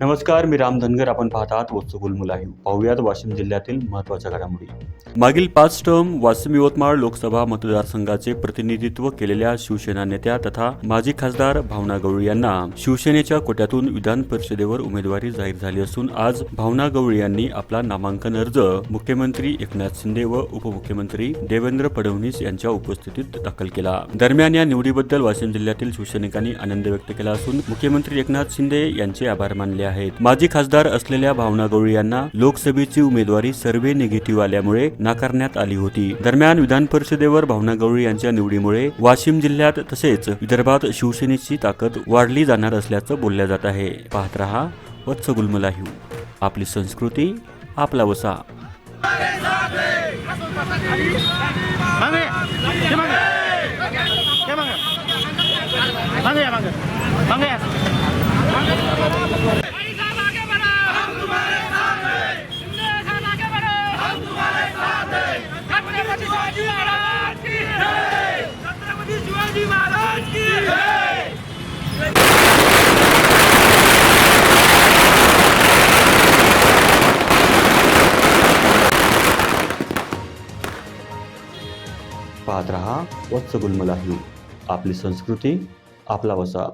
नमस्कार मी राम धनगर. आपण पाहत आहात वत्सगुल मुलाही पाहुयात वाशिम जिल्ह्यातील महत्त्वाच्या घडामोडी. मागील पाच टर्म वाशिम यवतमाळ लोकसभा मतदारसंघाचे प्रतिनिधित्व केलेल्या शिवसेना नेत्या तथा माजी खासदार भावना गवळी यांना शिवसेनेच्या कोट्यातून विधान परिषदेवर उमेदवारी जाहीर झाली असून आज भावना गवळी यांनी आपला नामांकन अर्ज मुख्यमंत्री एकनाथ शिंदे व उपमुख्यमंत्री देवेंद्र फडणवीस यांच्या उपस्थितीत दाखल केला. दरम्यान या निवडीबद्दल वाशिम जिल्ह्यातील शिवसैनिकांनी आनंद व्यक्त केला असून मुख्यमंत्री एकनाथ शिंदे यांचे आभार मानले आहेत माजी खासदार असलेल्या भावना गवळी यांना लोकसभेची उमेदवारी सर्वे निगेटिव्ह आल्यामुळे नाकारण्यात आली होती दरम्यान विधान परिषदेवर भावना गवळी यांच्या निवडीमुळे वाशिम जिल्ह्यात तसेच विदर्भात शिवसेनेची ताकद वाढली जाणार असल्याचं बोलल्या जात आहे पाहत रहा वत्स गुलमलाही आपली संस्कृती आपला वसा मांगे मांगे मांगे पाहत रहा वत्स गुलमलाही आपली संस्कृती आपला वसा.